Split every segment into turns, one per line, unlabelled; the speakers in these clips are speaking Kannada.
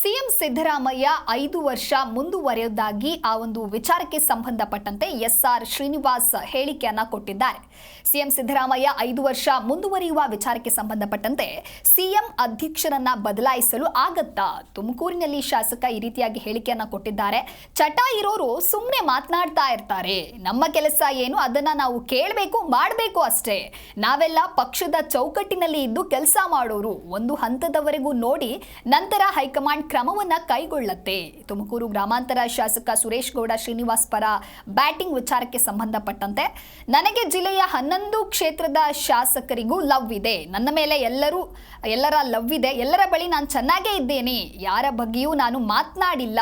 ಸಿಎಂ ಸಿದ್ದರಾಮಯ್ಯ ಐದು ವರ್ಷ ಮುಂದುವರೆಯುವುದಾಗಿ ಆ ಒಂದು ವಿಚಾರಕ್ಕೆ ಸಂಬಂಧಪಟ್ಟಂತೆ ಎಸ್ ಆರ್ ಶ್ರೀನಿವಾಸ್ ಹೇಳಿಕೆಯನ್ನ ಕೊಟ್ಟಿದ್ದಾರೆ. ಸಿಎಂ ಸಿದ್ದರಾಮಯ್ಯ ಐದು ವರ್ಷ ಮುಂದುವರಿಯುವ ವಿಚಾರಕ್ಕೆ ಸಂಬಂಧಪಟ್ಟಂತೆ ಸಿಎಂ ಅಧ್ಯಕ್ಷರನ್ನ ಬದಲಾಯಿಸಲು ಆಗತ್ತಾ? ತುಮಕೂರಿನಲ್ಲಿ ಶಾಸಕ ಈ ರೀತಿಯಾಗಿ ಹೇಳಿಕೆಯನ್ನ ಕೊಟ್ಟಿದ್ದಾರೆ. ಚಟ ಇರೋರು ಸುಮ್ಮನೆ ಮಾತನಾಡ್ತಾ ಇರ್ತಾರೆ. ನಮ್ಮ ಕೆಲಸ ಏನು? ಅದನ್ನ ನಾವು ಕೇಳಬೇಕು, ಮಾಡಬೇಕು ಅಷ್ಟೇ. ನಾವೆಲ್ಲ ಪಕ್ಷದ ಚೌಕಟ್ಟಿನಲ್ಲಿ ಇದ್ದು ಕೆಲಸ ಮಾಡೋರು. ಒಂದು ಹಂತದವರೆಗೂ ನೋಡಿ ನಂತರ ಹೈಕಮಾಂಡ್ ಕ್ರಮವನ್ನ ಕೈಗೊಳ್ಳುತ್ತೆ. ತುಮಕೂರು ಗ್ರಾಮಾಂತರ ಶಾಸಕ ಸುರೇಶ್ ಗೌಡ ಶ್ರೀನಿವಾಸ್ ಪರ ಬ್ಯಾಟಿಂಗ್ ವಿಚಾರಕ್ಕೆ ಸಂಬಂಧಪಟ್ಟಂತೆ ನನಗೆ ಜಿಲ್ಲೆಯ ಹನ್ನೊಂದು ಕ್ಷೇತ್ರದ ಶಾಸಕರಿಗೂ ಲವ್ ಇದೆ. ನನ್ನ ಮೇಲೆ ಎಲ್ಲರೂ, ಎಲ್ಲರ ಲವ್ ಇದೆ. ಎಲ್ಲರ ಬಳಿ ನಾನು ಚೆನ್ನಾಗೇ ಇದ್ದೇನೆ. ಯಾರ ಬಗ್ಗೆಯೂ ನಾನು ಮಾತನಾಡಿಲ್ಲ.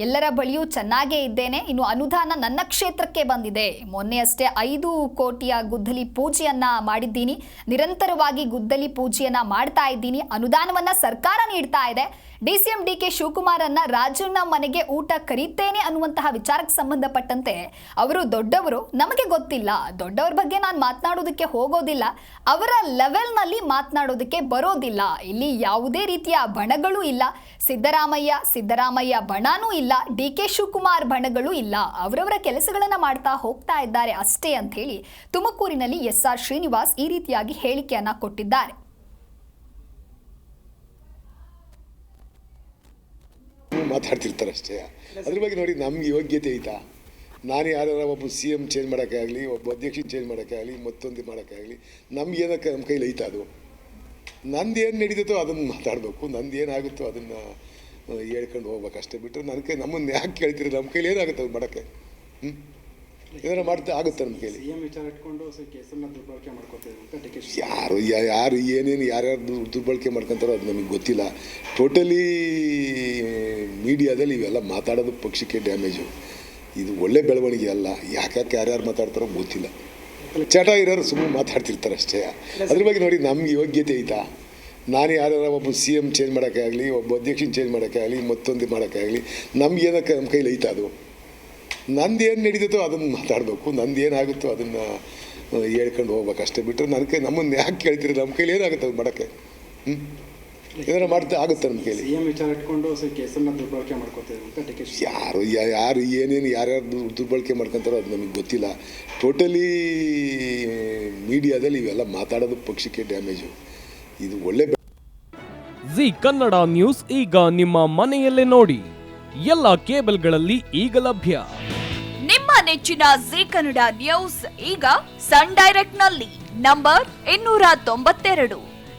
ಎಲ್ಲರ ಬಳಿಯೂ ಚೆನ್ನಾಗೇ ಇದ್ದೇನೆ. ಇನ್ನು ಅನುದಾನ ನನ್ನ ಕ್ಷೇತ್ರಕ್ಕೆ ಬಂದಿದೆ. ಮೊನ್ನೆಯಷ್ಟೇ ಐದು ಕೋಟಿಯ ಗುದ್ದಲಿ ಪೂಜೆಯನ್ನ ಮಾಡಿದ್ದೀನಿ. ನಿರಂತರವಾಗಿ ಗುದ್ದಲಿ ಪೂಜೆಯನ್ನ ಮಾಡ್ತಾ ಇದ್ದೀನಿ. ಅನುದಾನವನ್ನ ಸರ್ಕಾರ ನೀಡ್ತಾ ಇದೆ. ಡಿಸಿಎಂ ಡಿ ಕೆ ಶಿವಕುಮಾರ್ ಅನ್ನ ರಾಜಣ್ಣ ಮನೆಗೆ ಊಟ ಕರೀತೇನೆ ಅನ್ನುವಂತಹ ವಿಚಾರಕ್ಕೆ ಸಂಬಂಧಪಟ್ಟಂತೆ ಅವರು ದೊಡ್ಡವರು, ನಮಗೆ ಗೊತ್ತಿಲ್ಲ. ದೊಡ್ಡವ್ರ ಬಗ್ಗೆ ನಾನು ಮಾತನಾಡೋದಕ್ಕೆ ಹೋಗೋದಿಲ್ಲ. ಅವರ ಲೆವೆಲ್ನಲ್ಲಿ ಮಾತನಾಡೋದಕ್ಕೆ ಬರೋದಿಲ್ಲ. ಇಲ್ಲಿ ಯಾವುದೇ ರೀತಿಯ ಬಣಗಳು ಇಲ್ಲ. ಸಿದ್ದರಾಮಯ್ಯ ಸಿದ್ದರಾಮಯ್ಯ ಬಣನೂ ಇಲ್ಲ. ಡಿ ಕೆ ಶಿವಕುಮಾರ್ ಬಣಗಳು ಇಲ್ಲ. ಅವರವರ ಕೆಲಸಗಳನ್ನ ಮಾಡ್ತಾ ಹೋಗ್ತಾ ಇದ್ದಾರೆ ಅಷ್ಟೇ ಅಂತ ಹೇಳಿ ತುಮಕೂರಿನಲ್ಲಿ ಎಸ್ ಆರ್ ಶ್ರೀನಿವಾಸ್ ಈ ರೀತಿಯಾಗಿ ಹೇಳಿಕೆಯನ್ನ ಕೊಟ್ಟಿದ್ದಾರೆ.
ಮಾತಾಡ್ತಿರ್ತಾರೆ ಅಷ್ಟೇ. ಅದ್ರ ಬಗ್ಗೆ ನೋಡಿ ನಮ್ಗೆ ಯೋಗ್ಯತೆ ಐತಾ? ನಾನು ಯಾರು ಒಬ್ಬ ಸಿ ಎಂ ಚೇಂಜ್ ಮಾಡೋಕ್ಕಾಗಲಿ ಒಬ್ಬ ಅಧ್ಯಕ್ಷನ ಚೇಂಜ್ ಮಾಡೋಕ್ಕಾಗಲಿ ಮತ್ತೊಂದು ಮಾಡೋಕ್ಕಾಗಲಿ ನಮ್ಗೆ ಏನಕ್ಕೆ ನಮ್ಮ ಕೈಲಿ ಐತಾ ಅದು? ನಂದು ಏನು ನಡೀತೋ ಅದನ್ನು ಮಾತಾಡಬೇಕು. ನಂದು ಏನಾಗುತ್ತೋ ಅದನ್ನು ಹೇಳ್ಕೊಂಡು ಹೋಗ್ಬೇಕು ಅಷ್ಟೇ. ಬಿಟ್ಟರೆ ನನ್ನ ಕೈ ನಮ್ಮನ್ನು ಯಾಕೆ ಕೇಳ್ತೀರಿ? ನಮ್ಮ ಕೈಲಿ ಏನಾಗುತ್ತೆ ಅದು ಮಾಡೋಕ್ಕೆ? ಹ್ಞೂ ಏನಾರ ಮಾಡ್ತಾ ಆಗುತ್ತೆ ನಮ್ಮ ಕೈಲಿ? ಯಾರು ಯಾರು ಏನೇನು ಯಾರ್ಯಾರು ದುರ್ಬಳಕೆ ಮಾಡ್ಕೊತಾರೋ ಅದು ನಮಗೆ ಗೊತ್ತಿಲ್ಲ. ಟೋಟಲಿ ಮೀಡಿಯಾದಲ್ಲಿ ಇವೆಲ್ಲ ಮಾತಾಡೋದು ಪಕ್ಷಕ್ಕೆ ಡ್ಯಾಮೇಜು ಇದು ಒಳ್ಳೆ ಬೆಳವಣಿಗೆ ಅಲ್ಲ. ಯಾಕ್ಯಾಕೆ ಯಾರ್ಯಾರು ಮಾತಾಡ್ತಾರೋ ಗೊತ್ತಿಲ್ಲ. ಚಟ ಇರೋರು ಸುಮ್ಮನೆ ಮಾತಾಡ್ತಿರ್ತಾರೆ ಅಷ್ಟೇ. ಅದ್ರ ಬಗ್ಗೆ ನೋಡಿ ನಮ್ಗೆ ಯೋಗ್ಯತೆ ಐತಾ? ನಾನು ಯಾರ್ಯಾರ ಒಬ್ಬ ಸಿ ಎಂ ಚೇಂಜ್ ಮಾಡೋಕ್ಕಾಗಲಿ ಒಬ್ಬ ಅಧ್ಯಕ್ಷನ ಚೇಂಜ್ ಮಾಡೋಕ್ಕಾಗಲಿ ಮತ್ತೊಂದು ಮಾಡೋಕ್ಕಾಗಲಿ ನಮ್ಗೆ ಏನಕ್ಕೆ ನಮ್ಮ ಕೈಲಿ ಐತಾ ಅದು? ನಂದು ಏನು ನಡೀತೋ ಅದನ್ನು ಮಾತಾಡಬೇಕು. ನಂದು ಏನಾಗುತ್ತೋ ಅದನ್ನು ಹೇಳ್ಕೊಂಡು ಹೋಗ್ಬೇಕು. ಅಷ್ಟೇ ಬಿಟ್ಟರೆ ನನ್ನ ಕೈ ನಮ್ಮನ್ನು ಯಾಕೆ ಕೇಳ್ತೀರಿ? ನಮ್ಮ ಕೈಲಿ ಏನಾಗುತ್ತೆ ಅದು ಮಾಡೋಕ್ಕೆ? ಹ್ಞೂ ಏನಾರ ಮಾಡ್ತಾ ಆಗುತ್ತೆ ನಮ್ಮ ಕೇಳಿ
ಸಿಎಂ ವಿಚಾರ ಇಟ್ಕೊಂಡು ಕೇಸನ್ನ ದುರ್ಬಳಕೆ ಮಾಡ್ಕೋತಾರೆ ಅಂತ ಡಿ ಕೆ
ಯಾರು ಯಾರು ಏನೇನು ಯಾರ್ಯಾರು ದುರ್ಬಳಕೆ ಮಾಡ್ಕೊತಾರೋ ಅದು ನಮಗೆ ಗೊತ್ತಿಲ್ಲ. ಟೋಟಲಿ ಮೀಡಿಯಾದಲ್ಲಿ ಇವೆಲ್ಲ ಮಾತಾಡೋದು ಪಕ್ಷಕ್ಕೆ ಡ್ಯಾಮೇಜು ಇದು ಒಳ್ಳೆ
ಜಿ ಕನ್ನಡ ನ್ಯೂಸ್ ಈಗ ನಿಮ್ಮ ಮನೆಯಲ್ಲೇ ನೋಡಿ. ಎಲ್ಲ ಕೇಬಲ್ಗಳಲ್ಲಿ ಈಗ ಲಭ್ಯ.
ನಿಮ್ಮ ನೆಚ್ಚಿನ ಜಿ ಕನ್ನಡ ನ್ಯೂಸ್ ಈಗ ಸನ್ ಡೈರೆಕ್ಟ್ನಲ್ಲಿ ನಂಬರ್ ಇನ್ನೂರ ತೊಂಬತ್ತೆರಡು.